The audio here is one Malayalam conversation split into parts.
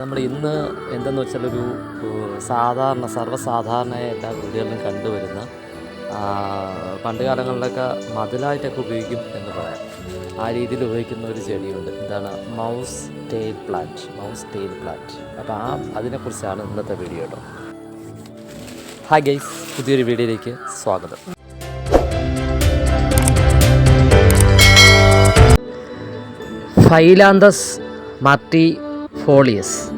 നമ്മൾ ഇന്ന് എന്തെന്ന് വെച്ചാൽ ഒരു സാധാരണ സർവസാധാരണയായ എല്ലാ വീടുകളിലും കണ്ടുവരുന്ന പണ്ട് കാലങ്ങളിലൊക്കെ മതിലായിട്ടൊക്കെ ഉപയോഗിക്കും എന്ന് പറയാം. ആ രീതിയിൽ ഉപയോഗിക്കുന്ന ഒരു ചെടിയുണ്ട്. എന്താണ് mouse tail plant mouse tail plant. അപ്പോൾ ആ അതിനെക്കുറിച്ചാണ് ഇന്നത്തെ വീഡിയോ കേട്ടോ. ഹായ് ഗൈസ് പുതിയൊരു വീഡിയോയിലേക്ക് സ്വാഗതം. ഫൈലാന്തസ് മാർട്ടി ഫോളിയസ്.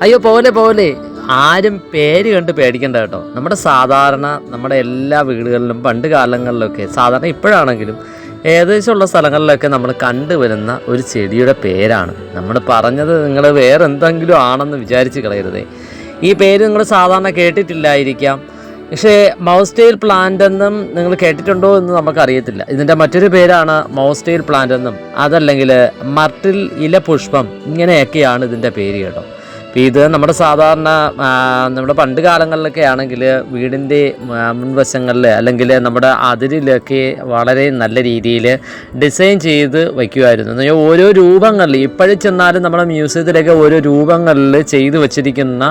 അയ്യോ പോലെ പോലെ ആരും പേര് കണ്ട് പേടിക്കണ്ട കേട്ടോ. നമ്മുടെ സാധാരണ നമ്മുടെ എല്ലാ വീടുകളിലും പണ്ട് കാലങ്ങളിലൊക്കെ സാധാരണ ഇപ്പോഴാണെങ്കിലും ഏകദേശമുള്ള സ്ഥലങ്ങളിലൊക്കെ നമ്മൾ കണ്ടുവരുന്ന ഒരു ചെടിയുടെ പേരാണ്. നമ്മൾ പറഞ്ഞത് നിങ്ങൾ വേറെ എന്തെങ്കിലും ആണെന്ന് വിചാരിച്ച് കളയരുതേ. ഈ പേര് നിങ്ങൾ സാധാരണ കേട്ടിട്ടില്ലായിരിക്കാം. പക്ഷേ മൗസ്റ്റൈൽ പ്ലാന്റ് എന്നും നിങ്ങൾ കേട്ടിട്ടുണ്ടോ എന്ന് നമുക്കറിയത്തില്ല. ഇതിന്റെ മറ്റൊരു പേരാണ് മൗസ്റ്റൈൽ പ്ലാന്റ് എന്നും. അതല്ലെങ്കിൽ മർട്ടിൽ ഇല പുഷ്പം ഇങ്ങനെയൊക്കെയാണ് ഇതിന്റെ പേര് കേട്ടോ. ഇത് നമ്മുടെ സാധാരണ നമ്മുടെ പണ്ട് കാലങ്ങളിലൊക്കെ ആണെങ്കിൽ വീടിന്റെ മുൻവശങ്ങളിൽ അല്ലെങ്കിൽ നമ്മുടെ അതിരിലൊക്കെ വളരെ നല്ല രീതിയിൽ ഡിസൈൻ ചെയ്ത് വയ്ക്കുമായിരുന്നു. എന്ന് പറഞ്ഞാൽ ഓരോ രൂപങ്ങളിൽ ഇപ്പോഴും ചെന്നാലും നമ്മുടെ മ്യൂസിയത്തിലൊക്കെ ഓരോ രൂപങ്ങളിൽ ചെയ്ത് വച്ചിരിക്കുന്ന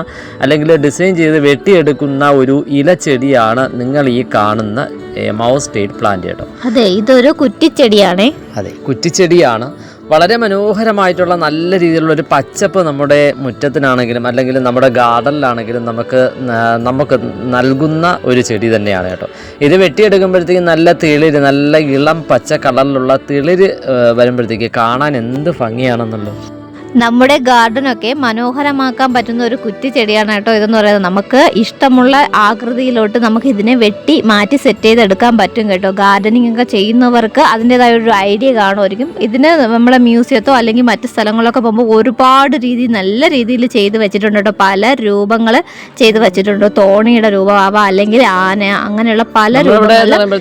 അല്ലെങ്കിൽ ഡിസൈൻ ചെയ്ത് വെട്ടിയെടുക്കുന്ന ഒരു ഇലച്ചെടിയാണ് നിങ്ങൾ ഈ കാണുന്ന മൗസ് സ്റ്റേറ്റ് പ്ലാന്റ് കേട്ടോ. അതെ ഇതൊരു കുറ്റിച്ചെടിയാണേ. അതെ കുറ്റിച്ചെടിയാണ്. വളരെ മനോഹരമായിട്ടുള്ള നല്ല രീതിയിലുള്ള ഒരു പച്ചപ്പ് നമ്മുടെ മുറ്റത്തിനാണെങ്കിലും അല്ലെങ്കിൽ നമ്മുടെ ഗാർഡനിലാണെങ്കിലും നമുക്ക് നമുക്ക് നൽകുന്ന ഒരു ചെടി തന്നെയാണ് കേട്ടോ. ഇത് വെട്ടിയെടുക്കുമ്പോഴത്തേക്കും നല്ല തിളിര് നല്ല ഇളം പച്ച കളറിലുള്ള തിളിര് വരുമ്പോഴത്തേക്ക് കാണാൻ എന്ത് ഭംഗിയാണെന്നുള്ളൂ നമ്മുടെ ഗാർഡനൊക്കെ മനോഹരമാക്കാൻ പറ്റുന്ന ഒരു കുറ്റിച്ചെടിയാണ് കേട്ടോ ഇതെന്ന് പറയുന്നത്. നമുക്ക് ഇഷ്ടമുള്ള ആകൃതിയിലോട്ട് നമുക്ക് ഇതിനെ വെട്ടി മാറ്റി സെറ്റ് ചെയ്തെടുക്കാൻ പറ്റും കേട്ടോ. ഗാർഡനിങ് ഒക്കെ ചെയ്യുന്നവർക്ക് അതിന്റെതായ ഒരു ഐഡിയ കാണുമായിരിക്കും. ഇതിന് നമ്മളെ മ്യൂസിയത്തോ അല്ലെങ്കിൽ മറ്റ് സ്ഥലങ്ങളൊക്കെ പോകുമ്പോൾ ഒരുപാട് രീതി നല്ല രീതിയിൽ ചെയ്ത് വെച്ചിട്ടുണ്ട് കേട്ടോ. പല രൂപങ്ങൾ ചെയ്ത് വെച്ചിട്ടുണ്ട്. തോണിയുടെ രൂപമാവാം അല്ലെങ്കിൽ ആന അങ്ങനെയുള്ള പല രൂപങ്ങളും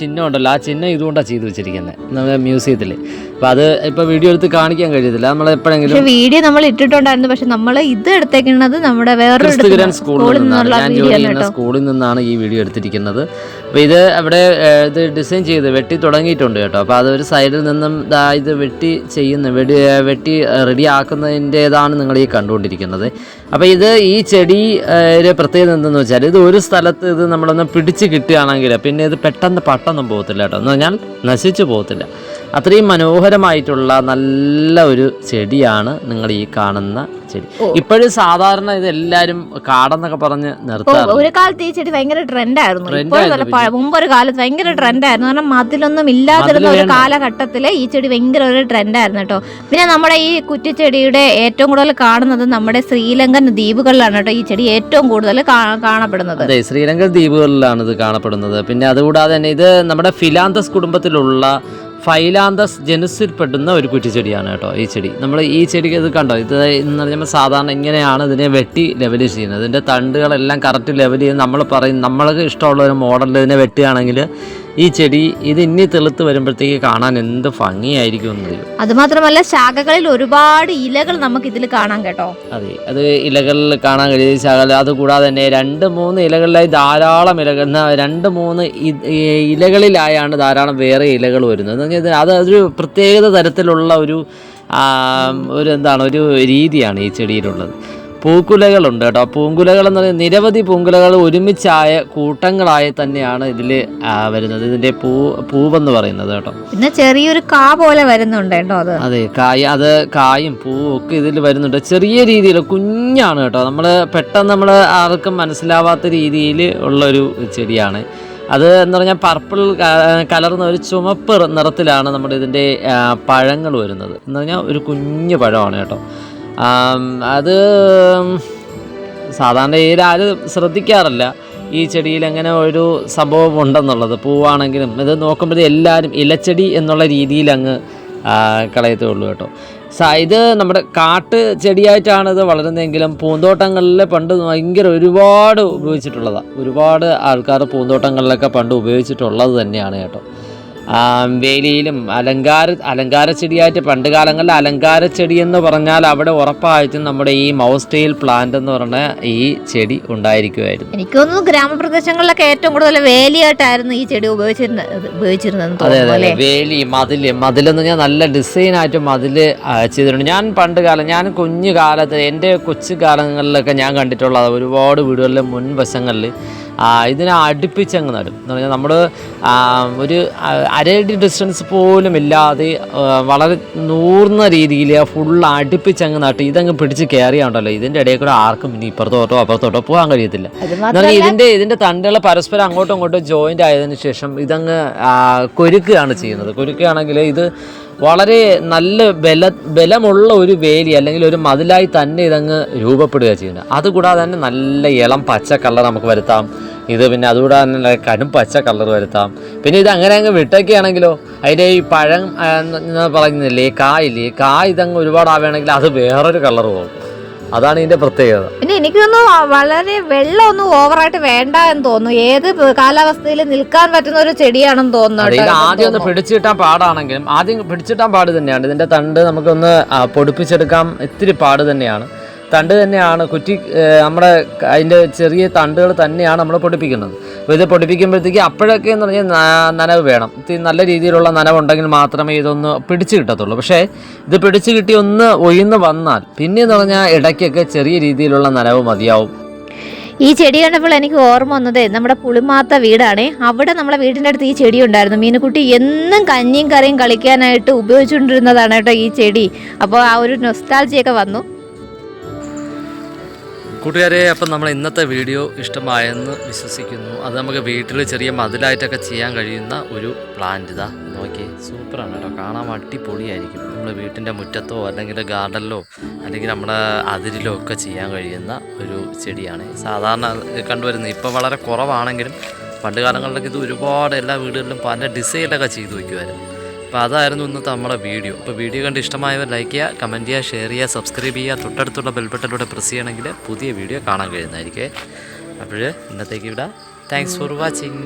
ചിഹ്നം ഉണ്ടല്ലോ. ആ ചിഹ്നം ഇതുകൊണ്ടാണ് ചെയ്ത് വെച്ചിരിക്കുന്നത് നമ്മുടെ മ്യൂസിയത്തിൽ അപ്പോൾ അത് ഇപ്പൊ വീഡിയോ എടുത്ത് കാണിക്കാൻ കഴിയത്തില്ല. നമ്മൾ എപ്പോഴെങ്കിലും വീഡിയോ നമ്മൾ ഇട്ടിട്ടുണ്ടായിരുന്നു. പക്ഷെ നമ്മൾ ഇത് എടുത്തേക്കുന്നത് നമ്മുടെ വേറൊരു സ്കൂളിൽ നിന്നാണ്. നിന്നുള്ള ഞാൻ വീഡിയോ ജോലി ചെയ്യുന്ന സ്കൂളിൽ നിന്നാണ് ഈ വീഡിയോ എടുത്തിരിക്കുന്നത്. അപ്പൊ ഇത് അവിടെ ഇത് ഡിസൈൻ ചെയ്ത് വെട്ടി തുടങ്ങിയിട്ടുണ്ട് കേട്ടോ. അപ്പൊ അത് ഒരു സൈഡിൽ നിന്നും ഇത് വെട്ടി ചെയ്യുന്ന വെടി വെട്ടി റെഡി ആക്കുന്നതിന്റെതാണ് നിങ്ങൾ ഈ കണ്ടുകൊണ്ടിരിക്കുന്നത്. അപ്പോൾ ഇത് ഈ ചെടി പ്രത്യേകത എന്തെന്ന് വെച്ചാൽ ഇത് ഒരു സ്ഥലത്ത് ഇത് നമ്മളൊന്ന് പിടിച്ച് കിട്ടുകയാണെങ്കിൽ പിന്നെ ഇത് പെട്ടെന്ന് പട്ടൊന്നും പോകത്തില്ല കേട്ടോ. എന്ന് പറഞ്ഞാൽ നശിച്ചു പോകത്തില്ല. അത്രയും മനോഹരമായിട്ടുള്ള നല്ല ഒരു ചെടിയാണ് നിങ്ങൾ ഈ കാണുന്ന ചെടി. ഇപ്പോഴും സാധാരണ ഇത് എല്ലാരും കാടെന്നൊക്കെ പറഞ്ഞ് ഓ, ഒരു കാലത്ത് ഈ ചെടി ഭയങ്കര ട്രെൻഡ് ആയിരുന്നു Trend ഇപ്പോൾ ആയിരുന്നു നല്ല പഴ- മുമ്പ് ഒരു കാലത്ത് ഭയങ്കര ട്രെൻഡ് ആയിരുന്നു കാരണം മതിലൊന്നും ഇല്ലാതിരുന്ന ഒരു. കാലഘട്ടത്തിൽ ഈ ചെടി ഭയങ്കര ഒരു ട്രെൻഡ് ആയിരുന്നു കേട്ടോ. പിന്നെ നമ്മുടെ ഈ കുറ്റിച്ചെടിയുടെ ഏറ്റവും കൂടുതൽ കാണുന്നത് നമ്മുടെ ശ്രീലങ്കൻ ദ്വീപുകളിലാണ് കേട്ടോ ഈ ചെടി ഏറ്റവും കൂടുതൽ കാണപ്പെടുന്നത്. അതെ ശ്രീലങ്കൻ ദ്വീപുകളിലാണ് ഇത് കാണപ്പെടുന്നത്. പിന്നെ അതുകൂടാതെ തന്നെ ഇത് നമ്മുടെ ഫിലാന്തസ് കുടുംബത്തിലുള്ള ഫൈലാന്തസ് ജനുസിൽപ്പെടുന്ന ഒരു കുറ്റിച്ചെടിയാണ് കേട്ടോ ഈ ചെടി. നമ്മൾ ഈ ചെടിക്ക് ഇത് കണ്ടോ? ഇത് എന്ന് പറയുമ്പോൾ സാധാരണ ഇങ്ങനെയാണ് ഇതിനെ വെട്ടി ലെവൽ ചെയ്യുന്നത്. ഇതിന്റെ തണ്ടുകളെല്ലാം കറക്റ്റ് ലെവൽ ചെയ്ത് നമ്മൾ പറയും നമ്മൾക്ക് ഇഷ്ടമുള്ള ഒരു മോഡലിൽ ഇതിനെ വെട്ടുകയാണെങ്കിൽ ഈ ചെടി ഇത് ഇനി തെളുത്ത് വരുമ്പോഴത്തേക്ക് കാണാൻ എന്ത് ഭംഗിയായിരിക്കും അത് മാത്രമല്ല ശാഖകളിൽ ഒരുപാട് ഇലകൾ നമുക്ക് ഇതിൽ കാണാം കേട്ടോ. അതെ അത് ഇലകളിൽ കാണാൻ കഴിയും ശകല അതുകൂടാതെ തന്നെ രണ്ട് മൂന്ന് ഇലകളിലായി ധാരാളം ഇലകൾ രണ്ട് മൂന്ന് ഇലകളിലായാണ് ധാരാളം വേറെ ഇലകൾ വരുന്നത്. അത് ഒരു പ്രത്യേകത തരത്തിലുള്ള ഒരു ഒരു എന്താണ് ഒരു രീതിയാണ് ഈ ചെടിയിലുള്ളത്. പൂക്കുലകളുണ്ട് കേട്ടോ. പൂങ്കുലകൾ എന്ന് പറയുന്നത് നിരവധി പൂങ്കുലകൾ ഒരുമിച്ചായ കൂട്ടങ്ങളായി തന്നെയാണ് ഇതിൽ വരുന്നത്. ഇതിന്റെ പൂ പൂവെന്ന് പറയുന്നത് കേട്ടോ. പിന്നെ ചെറിയൊരു കാ പോലെ വരുന്നുണ്ട് കേട്ടോ അത്. അതെ കായ അത് കായും പൂവും ഒക്കെ ഇതിൽ വരുന്നുണ്ട്. ചെറിയ രീതിയിൽ കുഞ്ഞാണ് കേട്ടോ. നമ്മൾ പെട്ടെന്ന് നമ്മൾ ആർക്കും മനസ്സിലാവാത്ത രീതിയിൽ ഉള്ളൊരു ചെടിയാണ്. അത് എന്ന് പറഞ്ഞാൽ പർപ്പിൾ കലർന്ന ഒരു ചുമപ്പ് നിറത്തിലാണ് നമ്മുടെ ഇതിന്റെ പഴങ്ങൾ വരുന്നത്. എന്ന് പറഞ്ഞാൽ ഒരു കുഞ്ഞു പഴമാണ് കേട്ടോ. അത് സാധാരണ ഈ ആരും ശ്രദ്ധിക്കാറില്ല. ഈ ചെടിയിൽ അങ്ങനെ ഒരു സംഭവം ഉണ്ടെന്നുള്ളത്. പൂവാണെങ്കിലും ഇത് നോക്കുമ്പോഴേ എല്ലാവരും ഇലച്ചെടി എന്നുള്ള രീതിയിൽ അങ്ങ് കളയത്തുള്ളൂ കേട്ടോ. സ ഇത് നമ്മുടെ കാട്ട് ചെടിയായിട്ടാണ് ഇത് വളരുന്നതെങ്കിലും പൂന്തോട്ടങ്ങളിൽ പണ്ട് ഭയങ്കര ഒരുപാട് ഉപയോഗിച്ചിട്ടുള്ളതാണ് ഒരുപാട് ആൾക്കാർ പൂന്തോട്ടങ്ങളിലൊക്കെ പണ്ട് ഉപയോഗിച്ചിട്ടുള്ളത് തന്നെയാണ് കേട്ടോ. വേലിയിലും അലങ്കാര അലങ്കാര ചെടിയായിട്ട് പണ്ട് കാലങ്ങളിൽ അലങ്കാര ചെടി എന്ന് പറഞ്ഞാൽ അവിടെ ഉറപ്പായിട്ടും നമ്മുടെ ഈ മൗസ്റ്റൈൽ പ്ലാന്റ് എന്ന് പറഞ്ഞ ഈ ചെടി ഉണ്ടായിരിക്കുമായിരുന്നു. എനിക്ക് തോന്നുന്നു ഗ്രാമപ്രദേശങ്ങളിലൊക്കെ ഏറ്റവും കൂടുതൽ വേലിയായിട്ടായിരുന്നു ഈ ചെടി ഉപയോഗിച്ചിരുന്നത് ഉപയോഗിച്ചിരുന്നത് അതെ അതെ വേലി മതിൽ മതിലെന്ന് ഞാൻ നല്ല ഡിസൈനായിട്ട് മതിൽ ആ, ചെയ്തിട്ടുണ്ട്. ഞാൻ പണ്ട് കാലം ഞാൻ കുഞ്ഞു കാലത്ത് എന്റെ കൊച്ചു കാലങ്ങളിലൊക്കെ ഞാൻ കണ്ടിട്ടുള്ളത് ഒരുപാട് വീടുകളിലെ മുൻവശങ്ങളിൽ ഇതിനെ അടുപ്പിച്ചങ്ങ് നടും. എന്ന് പറഞ്ഞാൽ നമ്മൾ ഒരു അരടി അരയടി ഡിസ്റ്റൻസ് പോലും ഇല്ലാതെ വളരെ നൂർന്ന രീതിയിൽ ഫുൾ അടുപ്പിച്ചങ്ങ് നട്ട് ഇതങ്ങ് പിടിച്ച് കയറിയാണ്ടല്ലോ ഇതിന്റെ ഇടയിൽ കൂടെ ആർക്കും ഇനി ഇപ്പുറത്തോട്ടോ അപ്പുറത്തോട്ടോ പോകാൻ കഴിയത്തില്ല. എന്നാൽ ഇതിന്റെ ഇതിന്റെ തണ്ടുകൾ പരസ്പരം അങ്ങോട്ടും ഇങ്ങോട്ടും ജോയിന്റ് ആയതിനു ശേഷം ഇതങ്ങ് കൊരുക്കുകയാണ് ചെയ്യുന്നത്. കൊരുക്കുകയാണെങ്കിൽ ഇത് വളരെ നല്ല ബല ബലമുള്ള ഒരു വേലി അല്ലെങ്കിൽ ഒരു മതിലായി തന്നെ ഇതങ്ങ് രൂപപ്പെടുക ചെയ്യുന്നത്. അതുകൂടാതെ തന്നെ നല്ല ഇളം പച്ച കളർ നമുക്ക് വരുത്താം. ഇത് പിന്നെ അതുകൂടാതെ തന്നെ കടും പച്ച കളർ വരുത്താം. പിന്നെ ഇത് അങ്ങനെ അങ്ങ് വിട്ടൊക്കെയാണെങ്കിലോ അതിന്റെ ഈ പഴം എന്ന് പറയുന്നില്ലേ കായില്ലേ കായ ഇതങ്ങ് ഒരുപാട് ആവുകയാണെങ്കിൽ അത് വേറൊരു കളർ പോകും. അതാണ് ഇതിന്റെ പ്രത്യേകത. പിന്നെ എനിക്ക് തോന്നുന്നു വളരെ വെള്ളമൊന്നും ഓവറായിട്ട് വേണ്ട എന്ന് തോന്നുന്നു. ഏത് കാലാവസ്ഥയിൽ നിൽക്കാൻ പറ്റുന്ന ഒരു ചെടിയാണെന്ന് തോന്നുന്നു ഇത് ആദ്യം ഒന്ന് പിടിച്ചിട്ടാൻ പാടാണെങ്കിലും ആദ്യം പിടിച്ചിട്ടാൻ പാട് തന്നെയാണ്. ഇതിന്റെ തണ്ട് നമുക്കൊന്ന് പൊടിപ്പിച്ചെടുക്കാൻ ഇത്തിരി പാട് തന്നെയാണ്. തണ്ട് തന്നെയാണ് കുറ്റി നമ്മുടെ അതിന്റെ ചെറിയ തണ്ടുകൾ തന്നെയാണ് നമ്മൾ പൊടിപ്പിക്കുന്നത്. അപ്പോൾ ഇത് പൊടിപ്പിക്കുമ്പോഴത്തേക്ക് അപ്പോഴൊക്കെ എന്ന് പറഞ്ഞാൽ നനവ് വേണം. നല്ല രീതിയിലുള്ള നനവുണ്ടെങ്കിൽ മാത്രമേ ഇതൊന്ന് പിടിച്ച് കിട്ടത്തുള്ളൂ. പക്ഷേ ഇത് പിടിച്ച് കിട്ടി ഒന്ന് ഒഴിന്ന് വന്നാൽ പിന്നെ എന്ന് പറഞ്ഞാൽ ഇടയ്ക്കൊക്കെ ചെറിയ രീതിയിലുള്ള നനവ് മതിയാവും. ഈ ചെടി കണ്ടപ്പോൾ എനിക്ക് ഓർമ്മ വന്നത് നമ്മുടെ പുളിമാത്ത വീടാണ്. അവിടെ നമ്മുടെ വീടിന്റെ അടുത്ത് ഈ ചെടി ഉണ്ടായിരുന്നു. മീനുക്കുട്ടി എന്നും കഞ്ഞിയും കറിയും കളിക്കാനായിട്ട് ഉപയോഗിച്ചുകൊണ്ടിരുന്നതാണ് കേട്ടോ ഈ ചെടി. അപ്പോൾ ആ ഒരു നൊസ്റ്റാൾജിയൊക്കെ വന്നു. കൂട്ടുകാരെ അപ്പം നമ്മൾ ഇന്നത്തെ വീഡിയോ ഇഷ്ടമായെന്ന് വിശ്വസിക്കുന്നു. അത് നമുക്ക് വീട്ടിൽ ചെറിയ മതിലായിട്ടൊക്കെ ചെയ്യാൻ കഴിയുന്ന ഒരു പ്ലാന്റ് ഇതാ. നോക്കി സൂപ്പറാണ് കേട്ടോ. കാണാൻ അടിപൊളിയായിരിക്കും. നമ്മൾ വീട്ടിന്റെ മുറ്റത്തോ അല്ലെങ്കിൽ ഗാർഡനിലോ അല്ലെങ്കിൽ നമ്മുടെ അതിരിലോ ഒക്കെ ചെയ്യാൻ കഴിയുന്ന ഒരു ചെടിയാണ്. സാധാരണ കണ്ടുവരുന്നത് ഇപ്പോൾ വളരെ കുറവാണെങ്കിലും പണ്ട് കാലങ്ങളിലൊക്കെ ഇത് ഒരുപാട് എല്ലാ വീടുകളിലും പല ഡിസൈനൊക്കെ ചെയ്തു വയ്ക്കുമായിരുന്നു അപ്പോൾ അതായിരുന്നു ഇന്നത്തെ നമ്മുടെ വീഡിയോ. അപ്പോൾ വീഡിയോ കണ്ട് ഇഷ്ടമായവർ ലൈക്ക് ചെയ്യുക കമന്റ് ചെയ്യുക ഷെയർ ചെയ്യുക സബ്സ്ക്രൈബ് ചെയ്യുക. തൊട്ടടുത്തുള്ള ബെൽബട്ടനിലൂടെ പ്രസ് ചെയ്യണമെങ്കിൽ പുതിയ വീഡിയോ കാണാൻ കഴിയുന്നതായിരിക്കും. അപ്പോൾ ഇന്നത്തേക്ക് ഇവിടെ. Thanks for watching